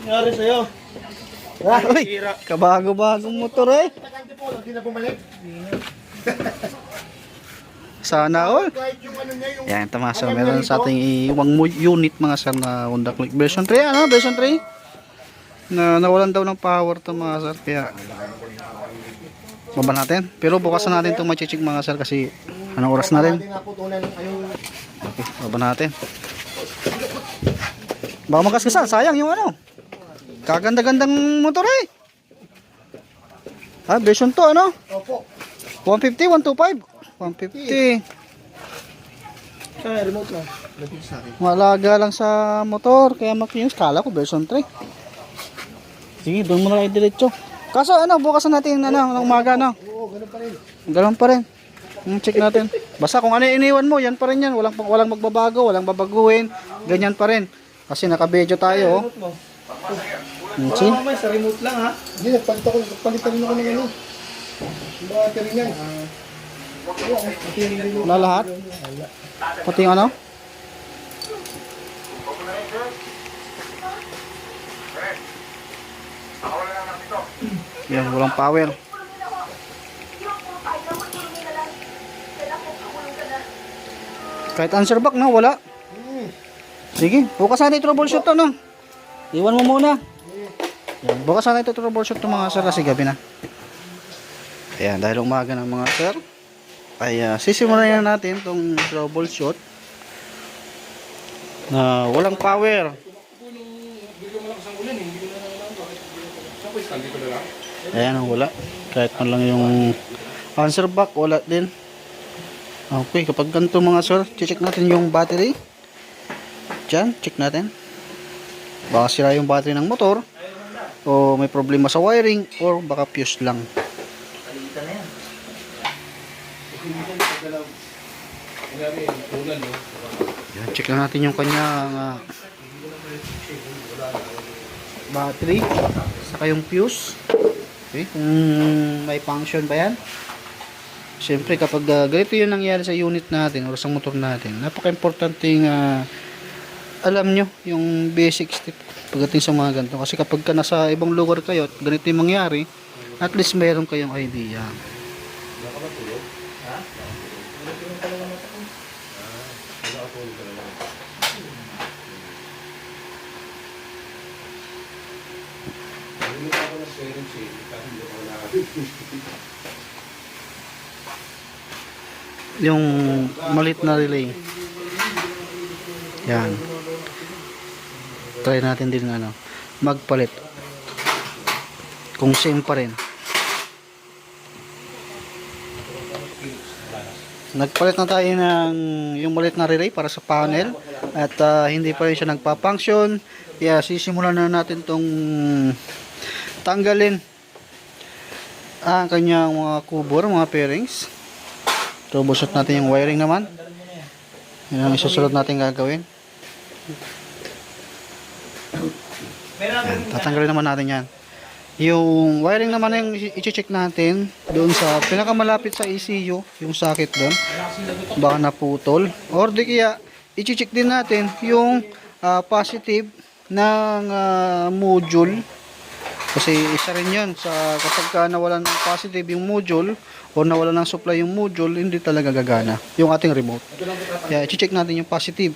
Nangyari sa'yo. Uy, kabago-bagong motor eh. Hindi na bumalik. Sana all. Yan, tama sir. Meron sa ating iwang unit mga sir na Honda Click version 3. Ano? Version 3? Na nawalan daw ng power to mga sir. Kaya baba natin. Pero bukas na natin itong machichik mga sir kasi anong oras ng ayong... Okay, baba natin. Baka magkaskasan. Sayang yung ano. Kaganda-gandang motor eh. Ah, version 2 ano? Opo. 150, 125. 150. Kaya remote na. Lapit sa akin. Malaga lang sa motor, kaya makinis. Kala ko version 3. Sige, doon mo na kayo diretso. Kaso ano, bukas na natin ano, ng umaga no. Oo, ganun pa rin. Ganun pa rin. Hmm, check natin. Basta kung ano iniwan mo, yan pa rin yan. Walang, walang magbabago, walang babaguhin. Ganyan pa rin. Kasi naka-video tayo. Oh. See? mamay, sa remote lang ha. Hindi, nagpalit ako, nagpalitan rin ako ng ano. Yung battery niyan. Wala lahat? Pati yung ano? Yan, walang power. Kahit answer back na, wala. Hmm. Sige, bukas natin troubleshoot to, no? Iwan mo muna. Yan, bukas natin ito troubleshoot to mga sir kasi gabi na. Ayan, dahil umaga ng mga sir, ay uh, sisimulan na natin itong troubleshoot na walang power. Ayan wala. Kahit man lang yung answer back, wala din. Okay, kapag ganito mga sir, check natin yung battery. Diyan, check natin. Baka sira yung battery ng motor o may problema sa wiring or baka fuse lang. Yan, check na natin yung kanyang ah, battery saka yung fuse. Okay, kung may function ba yan. Siyempre kapag ah, ganito yung nangyari sa unit natin or sa motor natin, napaka-importante uh, alam nyo yung basic step pagdating sa mga ganito. Kasi kapag ka nasa ibang lugar kayo at ganito yung mangyari, at least mayroon kayong idea. Yung malit na relay. Yan. Try natin din ano, magpalit. Kung same pa rin. Nagpalit na tayo ng yung malit na relay para sa panel at ah, hindi pa rin siya nagpa-function. Kaya sisimulan na natin tong tanggalin ang kanyang mga kubor, mga pairings. Troubleshoot natin yung wiring naman. Yan ang isusunod natin gagawin. Yan, tatanggalin naman natin yan. Yung wiring naman yung i-check natin doon sa pinakamalapit sa ECU, yung socket doon. Baka naputol. Or di kaya i-check din natin yung ah, positive ng ah, module. Kasi isa rin yun sa kapag ka nawalan ng positive yung module o nawalan ng supply yung module, hindi talaga gagana yung ating remote. Kaya i-check natin yung positive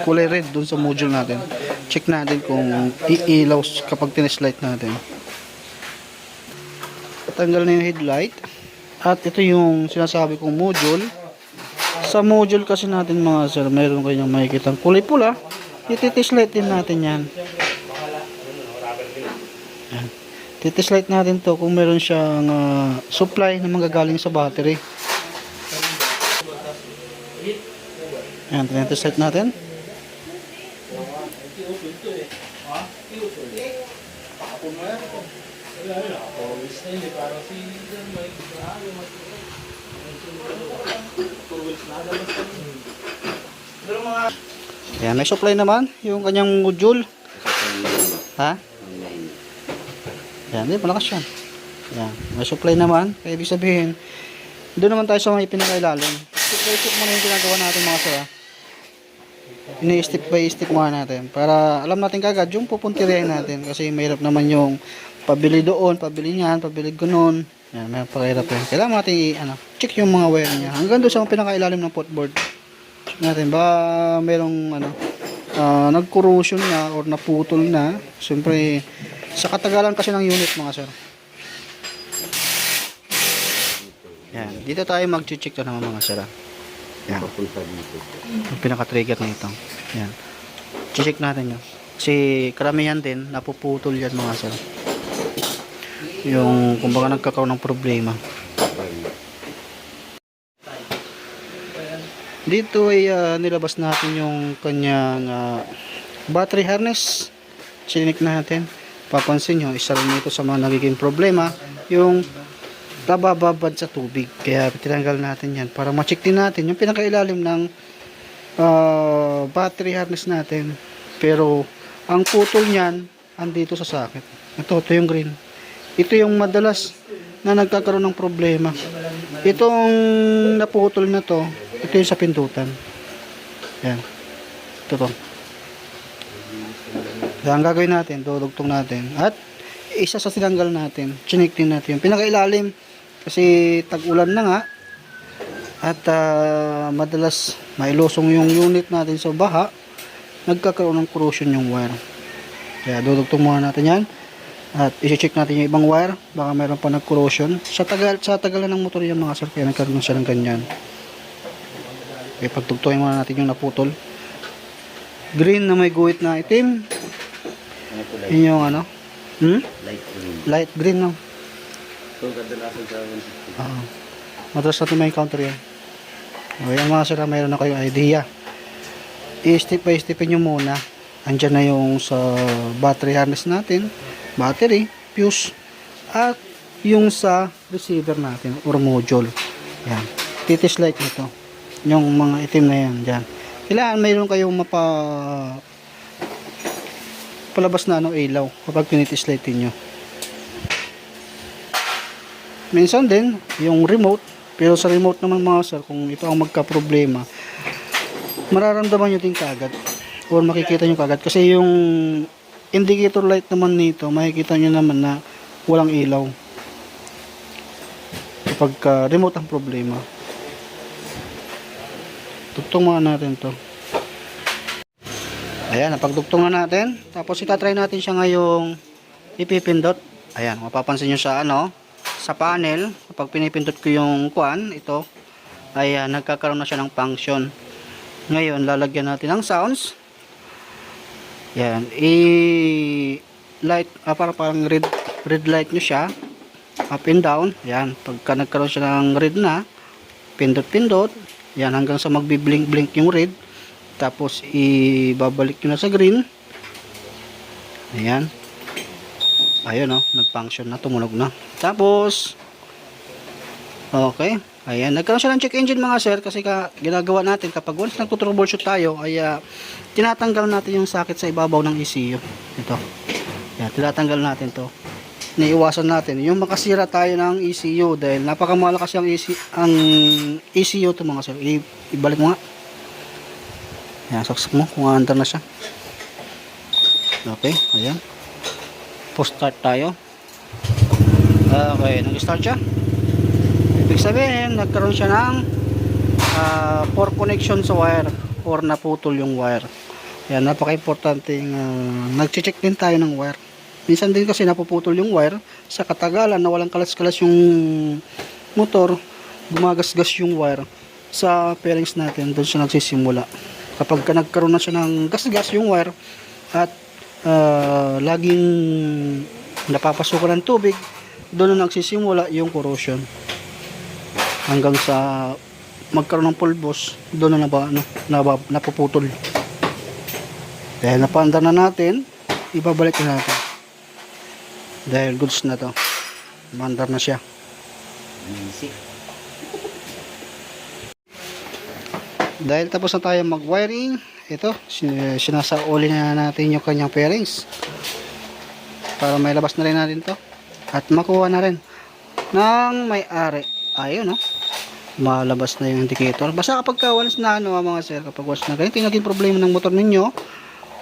kulay red dun sa module natin. Check natin kung iilaw kapag tineslight natin. Tanggal na yung headlight. At ito yung sinasabi kong module. Sa module kasi natin mga sir, mayroon kayong makikita kulay pula. Ititislight din natin yan. Yan. Titislight natin to kung meron siyang ah, supply na manggagaling sa battery. Yan, tinislight natin. Yan, may supply naman yung kanyang module. Ha? Yan, di malakas yan. Yan, may supply naman. Kaya ibig sabihin, doon naman tayo sa mga pinakailalim. Check check muna yung ginagawa natin mga sir. Ah. ini-step by step muna natin para alam natin kagad yung pupuntirihin natin kasi mahirap naman yung pabili doon, pabili niyan, pabili gunon. Yan, may pakirap yan. Kailangan natin i- ano, check yung mga wire niya. Hanggang doon sa pinakailalim ng footboard. Check natin ba merong ano ah, nag-corrosion na or naputol na. Siyempre, sa katagalan kasi ng unit mga sir. Yan, dito tayo mag-check to naman mga sir. Yan. Yung pinaka-trigger nito. Yan. Check natin yun. Kasi karamihan din, napuputol yan mga sir. Yung, kumbaga nagkakaroon ng problema. Dito ay ah, nilabas natin yung kanyang ah, battery harness. Sinik natin. Papansin nyo, isa rin ito sa mga nagiging problema. Yung nabababad sa tubig. Kaya tinanggal natin yan para ma-check din natin yung pinakailalim ng ah, battery harness natin. Pero ang putol niyan andito sa socket. Ito, ito yung green. Ito yung madalas na nagkakaroon ng problema. Itong naputol na to, ito yung sa pindutan. Yan. Ito to. Ang gagawin natin, dudugtong natin. At isa sa sinanggal natin, chinik din natin pinakailalim. Kasi tag-ulan na nga. At ah, madalas mailusong yung unit natin sa baha. Nagkakaroon ng corrosion yung wire. Kaya dudugtong muna natin yan. At i-check natin yung ibang wire. Baka mayroon pa nag-corrosion. Sa tagal, sa tagalan ng motor yung mga sir. Kaya nagkaroon siya ng ganyan. Okay, pagtugtungin muna natin yung naputol. Green na may guhit na itim. Yun yung ano? Hmm? Light green. Light green no? Ito kadalasan sa akin. Oo. Madalas natin may counter yan. Okay, ang mga sir, mayroon na kayong idea. I-step by step nyo muna. Andyan na yung sa battery harness natin, battery, fuse, at yung sa receiver natin or module. Yan. Titis light nito. Yung mga itim na yan, dyan. Kailangan mayroon kayong mapa palabas na ano ilaw kapag pinitis light nyo. Minsan din, yung remote, pero sa remote naman mga sir, kung ito ang magka-problema, mararamdaman nyo din kagad or makikita nyo kagad kasi yung indicator light naman nito makikita nyo naman na walang ilaw. Kapag ka remote ang problema. Tugtong muna natin to. Ayan napagdugtong na natin. Tapos itatry natin siya ngayong ipipindot. Ayan mapapansin nyo sa ano sa panel kapag pinipindot ko yung kuan ito ayan nagkakaroon na siya ng function ngayon, lalagyan natin ng sounds. Yan. I light, ah, para parang red, red light nyo siya. Up and down. Yan. Pagka nagkaroon siya ng red na, pindot-pindot. Yan. Hanggang sa magbi-blink-blink yung red. Tapos, ibabalik nyo na sa green. Ayan. Ayun, oh. Nag-function na. Tumunog na. Tapos, okay. Ayan, nagkaroon siya ng check engine mga sir kasi ka, ginagawa natin kapag once nagtutroubleshoot tayo ay ah, tinatanggal natin yung socket sa ibabaw ng ECU. Ito. Yan, tinatanggal natin to. Niiwasan natin yung makasira tayo ng ECU dahil napakamahal kasi ang, EC, ang ECU to mga sir. I, ibalik mo nga. Yan, saksak mo kung aandar na siya. Okay, ayan. Post start tayo. Okay, nag-start siya. Ibig sabihin, nagkaroon siya ng uh, poor connection sa wire or naputol yung wire. Yan, napaka-importante uh, nag-check din tayo ng wire. Minsan din kasi napuputol yung wire sa katagalan na walang kalas-kalas yung motor, gumagasgas yung wire sa fairings natin, doon siya nagsisimula. Kapag ka nagkaroon na siya ng gasgas yung wire at uh, laging napapasukan ng tubig, doon na nagsisimula yung corrosion. Hanggang sa magkaroon ng pulbos doon na naba, ano, napuputol. Dahil napaanda na natin ibabalik na natin. Dahil goods na to. Mandar na siya. Easy. Dahil tapos na tayo mag wiring ito sin- sinasauli na natin yung kanyang fairings. Para may labas na rin natin to. At makuha na rin. Ng may-ari ayun no malabas na yung indicator. Basta kapag ka once na ano mga sir, kapag once na ganito yung naging problema ng motor ninyo,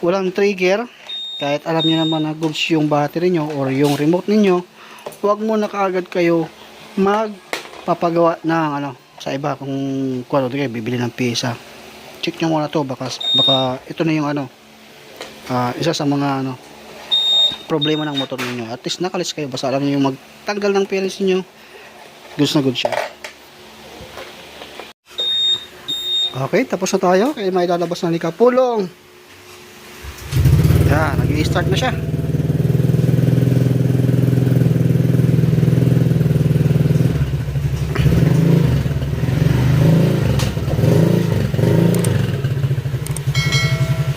walang trigger, kahit alam niyo naman na goods yung battery nyo or yung remote ninyo, huwag muna kaagad kayo magpapagawa ng ano, sa iba kung ano, kayo bibili ng pisa. Check nyo muna to baka, baka ito na yung ano, ah, isa sa mga ano, problema ng motor ninyo. At least nakalis kayo, basta alam niyo yung magtanggal ng fairness niyo, goods na goods siya. Okay, tapos na tayo. Kaya may lalabas na ni Kapulong. Yan, nag-i-start na siya.